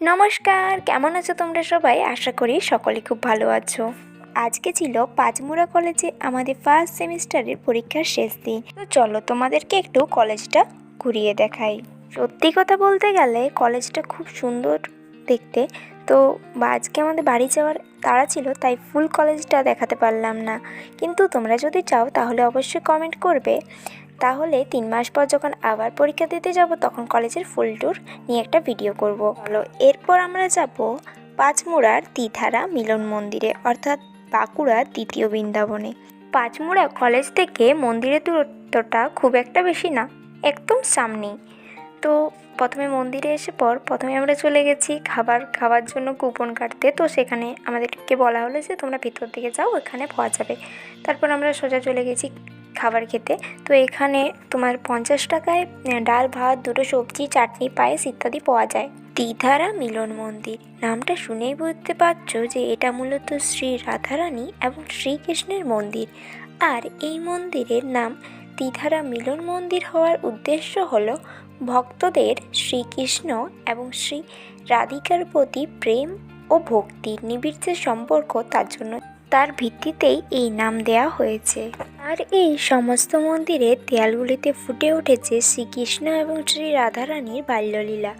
নমস্কার, কেমন আছো তোমরা সবাই? আশা করি সকলে খুব ভালো আছো। আজকে ছিল পাঁচমুড়া কলেজে আমাদের ফার্স্ট সেমিস্টারের পরীক্ষার শেষ দিন। তো চলো তোমাদেরকে একটু কলেজটা ঘুরিয়ে দেখাই। সত্যি কথা বলতে গেলে কলেজটা খুব সুন্দর দেখতে। তো আজকে আমাদের বাড়ি যাওয়ার তাড়া ছিল, তাই ফুল কলেজটা দেখাতে পারলাম না। কিন্তু তোমরা যদি চাও তাহলে অবশ্যই কমেন্ট করবে। তাহলে তিন মাস পর যখন আবার পরীক্ষা দিতে যাব, তখন কলেজের ফুল ট্যুর নিয়ে একটা ভিডিও করব। এরপর আমরা যাব পাঁচমুড়ার তিধারা মিলন মন্দিরে, অর্থাৎ বাঁকুড়ার দ্বিতীয় বৃন্দাবনে। পাঁচমুড়া কলেজ থেকে মন্দিরের দূরত্বটা খুব একটা বেশি না, একদম সামনেই। তো প্রথমে মন্দিরে এসে পর প্রথমে আমরা চলে গেছি খাবার, খাওয়ার জন্য কুপন কাটতে। তো সেখানে আমাদেরকে বলা হলো যে, তোমরা ভিতর দিকে যাও, ওখানে পাওয়া যাবে। তারপর আমরা সোজা চলে গেছি খাবার খেতে। তো এখানে তোমার পঞ্চাশ টাকায় ডাল, ভাত, দুটো সবজি, চাটনি, পায়েস ইত্যাদি পাওয়া যায়। দ্বিধারা মিলন মন্দির। নামটা শুনেই বুঝতে পারছ যে এটা মূলত শ্রী রাধারানী এবং শ্রীকৃষ্ণের মন্দির। আর এই মন্দিরের নাম দ্বিধারা মিলন মন্দির হওয়ার উদ্দেশ্য হল ভক্তদের শ্রীকৃষ্ণ এবং শ্রী রাধিকার প্রতি প্রেম ও ভক্তির নিবিড় সম্পর্ক তার জন্য, তার ভিত্তিতেই এই নাম দেয়া হয়েছে। আর এই সমস্ত মন্দিরের দেয়ালগুলিতে ফুটে উঠেছে শ্রীকৃষ্ণ এবং শ্রী রাধারানীর বাল্যলীলা।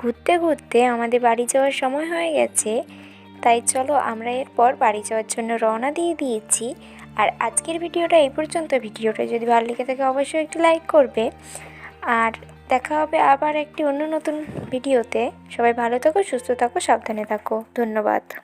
ঘুরতে ঘুরতে আমাদের বাড়ি যাওয়ার সময় হয়ে গেছে। তাই চলো আমরা এরপর বাড়ি যাওয়ার জন্য রওনা দিয়ে দিয়েছি। আর আজকের ভিডিওটা এই পর্যন্ত। ভিডিওটা যদি ভালো লেগে থাকে অবশ্যই একটু লাইক করবে। আর দেখা হবে আবার একটি অন্য নতুন ভিডিওতে। সবাই ভালো থাকো, সুস্থ থাকো, সাবধানে থাকো। ধন্যবাদ।